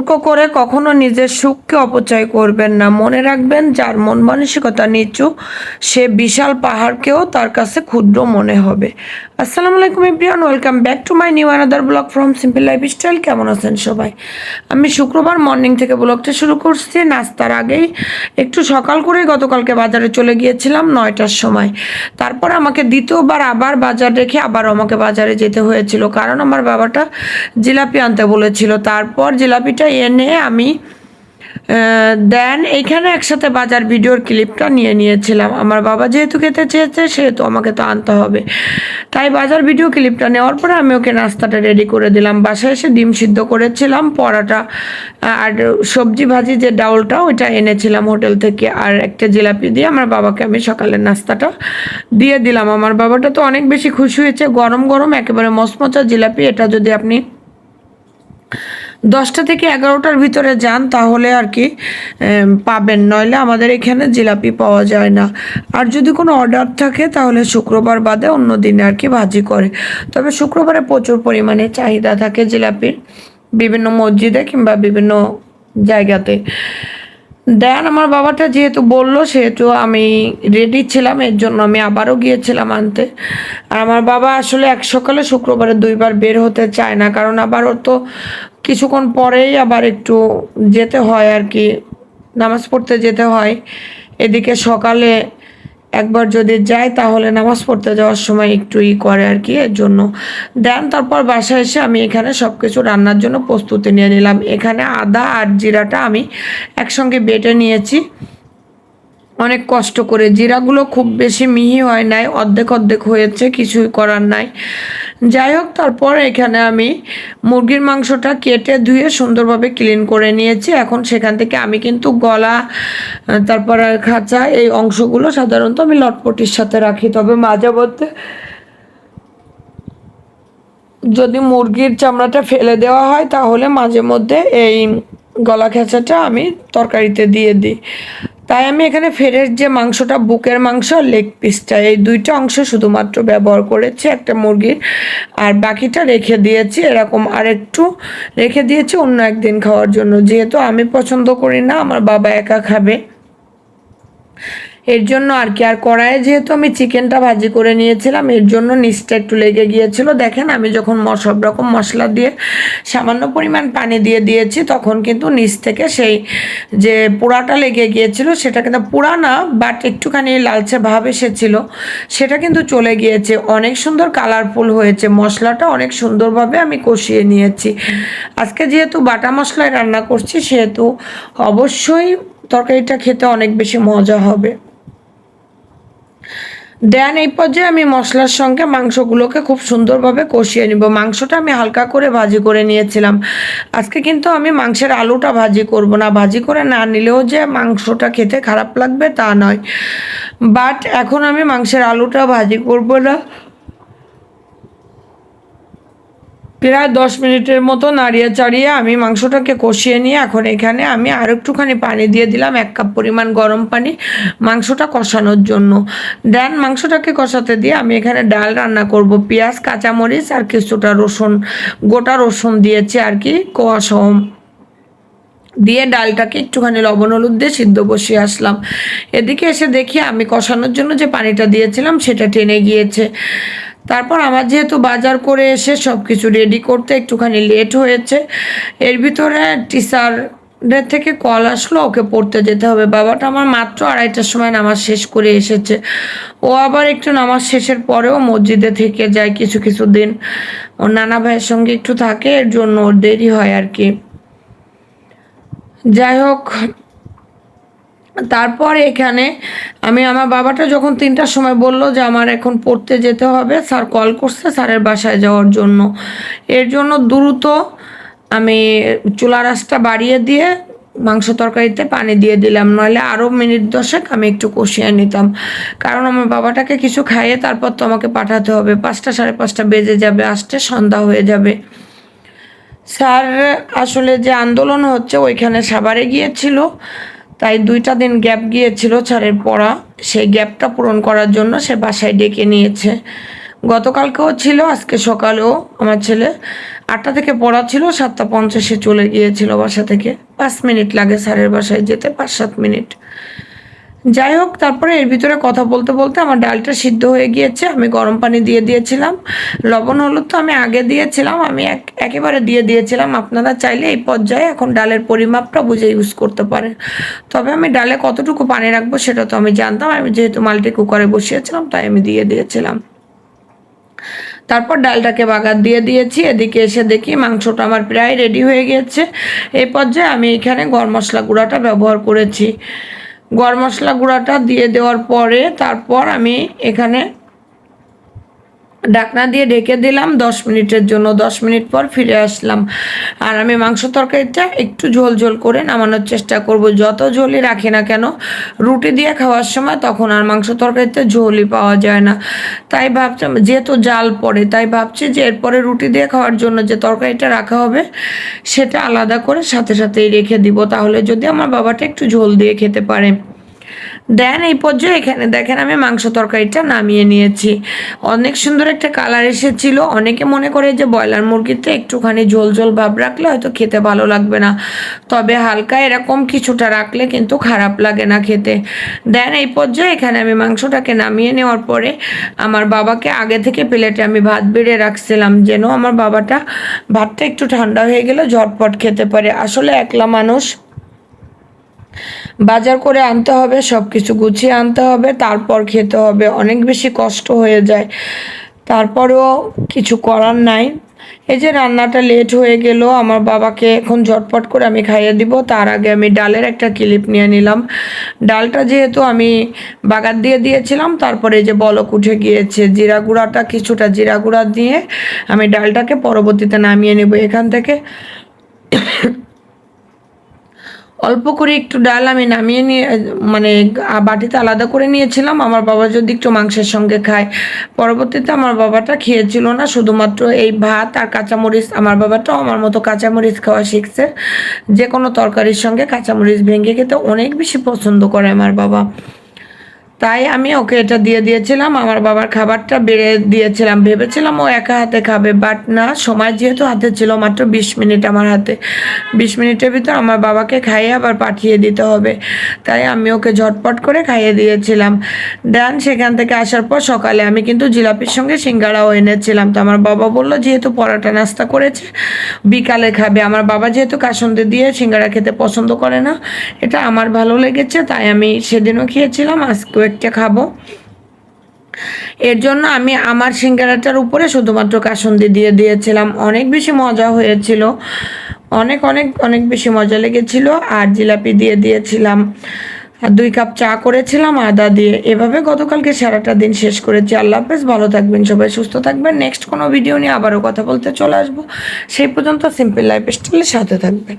और করে কখনো নিজের সুখকে অপচয় করবেন না। মনে রাখবেন, যার মন মানসিকতা নিচু, সে বিশাল পাহাড়কেও তার কাছে ক্ষুদ্র মনে হবে। আসসালামু আলাইকুম everyone, welcome back to my new another blog from simple life style কেমন আছেন সবাই? আমি শুক্রবার মর্নিং থেকে ব্লগটা শুরু করছি। নাস্তার আগেই একটু সকাল করেই গতকালকে বাজারে চলে গিয়েছিলাম নয়টার সময়। তারপর আমাকে দ্বিতীয়বার আবার বাজার রেখে আবার আমাকে বাজারে যেতে হয়েছিল। কারণ আমার বাবাটা জিলাপি আনতে বলেছিল। তারপর জিলাপিটা এনে আমি দেন এইখানে একসাথে বাজার ভিডিওর ক্লিপটা নিয়ে নিয়েছিলাম। আমার বাবা যেহেতু খেতে চেয়েছে, সেহেতু আমাকে তো আনতে হবে। তাই বাজার ভিডিও ক্লিপটা নেওয়ার পরে আমি ওকে নাস্তাটা রেডি করে দিলাম। বাসায় এসে ডিম সিদ্ধ করেছিলাম, পরাটা আর সবজি ভাজি যে ডাউলটা, ওইটা এনেছিলাম হোটেল থেকে। আর একটা জিলাপি দিয়ে আমার বাবাকে আমি সকালের নাস্তাটা দিয়ে দিলাম। আমার বাবাটা তো অনেক বেশি খুশি হয়েছে। গরম গরম একেবারে মচমচা জিলাপি। এটা যদি আপনি দশটা থেকে এগারোটার ভিতরে যান, তাহলে আর কি পাবেন। নইলে আমাদের এখানে জিলাপি পাওয়া যায় না। আর যদি কোনো অর্ডার থাকে, তাহলে শুক্রবার বাদে অন্য দিনে আর কি ভাজি করে। তবে শুক্রবারে প্রচুর পরিমাণে চাহিদা থাকে জিলাপির। বিভিন্ন মসজিদে কিংবা বিভিন্ন জায়গাতে। দেন আমার বাবাটা যেহেতু বলল, সেহেতু আমি রেডি ছিলাম, এর জন্য আমি আবারও গিয়েছিলাম আনতে। আর আমার বাবা আসলে এক সকালে শুক্রবারে দুইবার বের হতে চায় না, কারণ আবার ও তো কিছুক্ষণ পরেই আবার একটু যেতে হয় আর কি, নামাজ পড়তে যেতে হয়। এদিকে সকালে একবার যদি যায় তাহলে নামাজ পড়তে যাওয়ার সময় একটু ই করে আর কি, এর জন্য। দেন তারপর বাসায় এসে আমি এখানে সব কিছু রান্নার জন্য প্রস্তুতি নিয়ে নিলাম। এখানে আদা আর জিরাটা আমি একসঙ্গে বেটে নিয়েছি। অনেক কষ্ট করে। জিরাগুলো খুব বেশি মিহি হয় নাই, অর্ধেক অর্ধেক হয়েছে, কিছুই করার নাই। যাই হোক, তারপর এখানে আমি মুরগির মাংসটা কেটে ধুয়ে সুন্দরভাবে ক্লিন করে নিয়েছি। এখন সেখান থেকে আমি কিন্তু গলা, তারপর খাঁচা এই অংশগুলো সাধারণত আমি লটপটির সাথে রাখি। তবে মাঝে মধ্যে যদি মুরগির চামড়াটা ফেলে দেওয়া হয়, তাহলে মাঝে মধ্যে এই গলা খেঁচাটা আমি তরকারিতে দিয়ে দিই। তাই আমি এখানে ফেরের যে মাংসটা, বুকের মাংস আর লেগ পিসটা এই দুইটা অংশ শুধুমাত্র ব্যবহার করেছি একটা মুরগির। আর বাকিটা রেখে দিয়েছি, এরকম আর একটু রেখে দিয়েছি অন্য একদিন খাওয়ার জন্য। যেহেতু আমি পছন্দ করি না, আমার বাবা একা খাবে। এর জন্য আর কি, আর কড়াইয়ে যেহেতু আমি চিকেনটা ভাজি করে নিয়েছিলাম, এর জন্য নিচটা একটু লেগে গিয়েছিল। দেখেন, আমি যখন সব রকম মশলা দিয়ে সামান্য পরিমাণ পানি দিয়ে দিয়েছি, তখন কিন্তু নিচ থেকে সেই যে পোড়াটা লেগে গিয়েছিল, সেটা কিন্তু পোড়া না বাট একটুখানি লালচে ভাব এসেছিল, সেটা কিন্তু চলে গিয়েছে। অনেক সুন্দর কালারফুল হয়েছে, মশলাটা অনেক সুন্দরভাবে আমি কষিয়ে নিয়েছি। আজকে যেহেতু বাটা মশলায় রান্না করছি, সেহেতু অবশ্যই তরকারিটা খেতে অনেক বেশি মজা হবে। দেন এই পর্যায়ে আমি মশলার সঙ্গে মাংসগুলোকে খুব সুন্দরভাবে কষিয়ে নিব। মাংসটা আমি হালকা করে ভাজি করে নিয়েছিলাম। আজকে কিন্তু আমি মাংসের আলুটা ভাজি করব না। ভাজি করে না নিলেও যে মাংসটা খেতে খারাপ লাগবে তা নয়। বাট এখন আমি মাংসের আলুটা ভাজি করব না। প্রায় দশ মিনিটের মতো নাড়িয়ে চাড়িয়ে আমি মাংসটাকে কষিয়ে নিয়ে এখন এখানে আমি আর একটুখানি পানি দিয়ে দিলাম, এক কাপ পরিমাণ গরম পানি মাংসটা কষানোর জন্য। দেন মাংসটাকে কষাতে দিয়ে আমি এখানে ডাল রান্না করব, পেঁয়াজ, কাঁচামরিচ আর কিছুটা রসুন, গোটা রসুন দিয়েছি আর কি সহ দিয়ে ডালটাকে একটুখানি লবণ হলুদ দিয়ে সিদ্ধ বসিয়ে আসলাম। এদিকে এসে দেখি আমি কষানোর জন্য যে পানিটা দিয়েছিলাম সেটা টেনে গিয়েছে। তারপর আমার যেহেতু বাজার করে এসে সব কিছু রেডি করতে একটুখানি লেট হয়েছে, এর ভিতরে টিচারদের থেকে কল আসলো, ওকে পড়তে যেতে হবে। বাবাটা আমার মাত্র আড়াইটার সময় নামাজ শেষ করে এসেছে। ও আবার একটু নামাজ শেষের পরেও মসজিদে থেকে যায় কিছু কিছু দিন। ওর নানা ভাইয়ের সঙ্গে একটু থাকে, এর জন্য ওর দেরি হয় আর কি। যাই হোক তারপর এখানে আমি আমার বাবাটা যখন তিনটার সময় বলল যে আমার এখন পড়তে যেতে হবে, স্যার কল করছে স্যারের বাসায় যাওয়ার জন্য। এর জন্য দ্রুত আমি চুলা রাসটা বাড়িয়ে দিয়ে মাংস তরকারিতে পানি দিয়ে দিলাম, নইলে আরও মিনিট দশেক আমি একটু কষিয়ে নিতাম। কারণ আমার বাবাটাকে কিছু খাইয়ে তারপর তো আমাকে পাঠাতে হবে। পাঁচটা সাড়ে পাঁচটা বেজে যাবে, আসতে সন্ধ্যা হয়ে যাবে। স্যার আসলে যে আন্দোলন হচ্ছে ওইখানে সাভারে গিয়েছিল। তাই দুইটা দিন গ্যাপ গিয়েছিল ছাড়ের পড়া। সেই গ্যাপটা পূরণ করার জন্য সে বাসায় ডেকে নিয়েছে। গতকালকেও ছিল, আজকে সকালেও। আমার ছেলে আটটা থেকে পড়া ছিল, সাতটা পঞ্চাশে চলে গিয়েছিল বাসা থেকে। পাঁচ মিনিট লাগে স্যারের বাসায় যেতে, পাঁচ সাত মিনিট। যাই হোক, তারপরে এর ভিতরে কথা বলতে বলতে আমার ডালটা সিদ্ধ হয়ে গিয়েছে। আমি গরম পানি দিয়ে দিয়েছিলাম। লবণ, হলুদ তো আমি আগে দিয়েছিলাম। আমি এক, একেবারে দিয়ে দিয়েছিলাম। আপনারা চাইলে এই পর্যায়ে এখন ডালের পরিমাপটা বুঝে ইউজ করতে পারেন। তবে আমি ডালে কতটুকু পানি রাখব সেটা তো আমি জানতাম। আমি যেহেতু মাল্টি কুকারে বসিয়েছিলাম, তাই আমি দিয়ে দিয়েছিলাম। তারপর ডালটাকে বাগার দিয়ে দিয়েছি। এদিকে এসে দেখি মাংসটা আমার প্রায় রেডি হয়ে গিয়েছে। এই পর্যায়ে আমি এখানে গরম মশলা গুঁড়াটা ব্যবহার করেছি। গরম মশলা গুঁড়াটা দিয়ে দেওয়ার পরে তারপর আমি এখানে ঢাকনা দিয়ে ঢেকে দিলাম, দশ মিনিটের জন্য, দশ মিনিট পর ফিরে আসলাম। আর আমি মাংস তরকারিটা একটু ঝোল ঝোল করে নামানোর চেষ্টা করব। যত ঝোলই রাখি না কেন, রুটি দিয়ে খাওয়ার সময় তখন আর মাংস তরকারিতে ঝোলই পাওয়া যায় না। তাই ভাবছি যেহেতু জাল পড়ে, তাই ভাবছি যে এরপরে রুটি দিয়ে খাওয়ার জন্য যে তরকারিটা রাখা হবে, সেটা আলাদা করে সাথে সাথেই রেখে দিব। তাহলে যদি আমার বাবাটা একটু ঝোল দিয়ে খেতে পারে। দেন এই পর্যায়ে এখানে দেখেন আমি মাংস তরকারিটা নামিয়ে নিয়েছি। অনেক সুন্দর একটা কালার এসেছিল। অনেকে মনে করে যে ব্রয়লার মুরগিতে একটুখানি ঝোল ঝোল ভাব রাখলে হয়তো খেতে ভালো লাগবে না। তবে হালকা এরকম কিছুটা রাখলে কিন্তু খারাপ লাগে না খেতে। দেন এই পর্যায়ে এখানে আমি মাংসটাকে নামিয়ে নেওয়ার পরে আমার বাবাকে আগে থেকে প্লেটে আমি ভাত বেড়ে রাখছিলাম যেন আমার বাবাটা ভাতটা একটু ঠান্ডা হয়ে গেলে ঝটপট খেতে পারে। আসলে একলা মানুষ বাজার করে আনতে হবে সব কিছু গুছিয়ে আনতে হবে, তারপর খেতে হবে। অনেক বেশি কষ্ট হয়ে যায়। তারপরেও কিছু করার নাই। এই যে রান্নাটা লেট হয়ে গেল, আমার বাবাকে এখন ঝটপট করে আমি খাইয়ে দিব। তার আগে আমি ডালের একটা ক্লিপ নিয়ে নিলাম। ডালটা যেহেতু আমি বাগার দিয়ে দিয়েছিলাম, তারপরে এই যে বলক উঠে গিয়েছে। জিরা গুঁড়াটা, কিছুটা জিরা গুঁড়া দিয়ে আমি ডালটাকে পরবর্তীতে নামিয়ে নেব এখান থেকে। অল্প করে একটু ডাল আমি নামিয়ে নিয়ে মানে বাটিতে আলাদা করে নিয়েছিলাম। আমার বাবা যদি একটু মাংসের সঙ্গে খায়। পরবর্তীতে আমার বাবাটা খেয়েছিল না, শুধুমাত্র এই ভাত আর কাঁচামরিচ। আমার বাবাটাও আমার মতো কাঁচামরিচ খাওয়া শিখছে। যে কোনো তরকারির সঙ্গে কাঁচামরিচ ভেঙে খেতে অনেক বেশি পছন্দ করে আমার বাবা। তাই আমি ওকে এটা দিয়ে দিয়েছিলাম, আমার বাবার খাবারটা বেড়ে দিয়েছিলাম। ভেবেছিলাম ও একা হাতে খাবে বাট না, সময় যেহেতু হাতে ছিল, মাত্র বিশ মিনিট আমার হাতে। বিশ মিনিটের ভিতর আমার বাবাকে খাইয়ে আবার পাঠিয়ে দিতে হবে। তাই আমি ওকে ঝটপট করে খাইয়ে দিয়েছিলাম। দেন সেখান থেকে আসার পর সকালে আমি কিন্তু জিলাপির সঙ্গে সিঙ্গারাও এনেছিলাম। তো আমার বাবা বলল, যেহেতু পরোটা নাস্তা করেছে, বিকালে খাবে। আমার বাবা যেহেতু কাসন্দি দিয়ে সিঙ্গারা খেতে পছন্দ করে না, এটা আমার ভালো লেগেছে, তাই আমি সেদিনও খেয়েছিলাম, আজকেও একটা খাব। এর জন্য আমি আমার সিঙ্গারাটার উপরে শুধুমাত্র কাসন্দি দিয়ে দিয়েছিলাম। অনেক বেশি মজা হয়েছিল। অনেক অনেক অনেক বেশি মজা লেগেছিল। আর জিলাপি দিয়ে দিয়েছিলাম। দুই কাপ চা করেছিলাম আদা দিয়ে। এভাবে গতকালকে সারাটা দিন শেষ করেছি। আল্লাহ হাফেজ, ভালো থাকবেন সবাই, সুস্থ থাকবেন। নেক্সট কোনো ভিডিও নিয়ে আবারও কথা বলতে চলে আসব। সেই পর্যন্ত সিম্পল লাইফ স্টাইলের সাথে থাকবেন।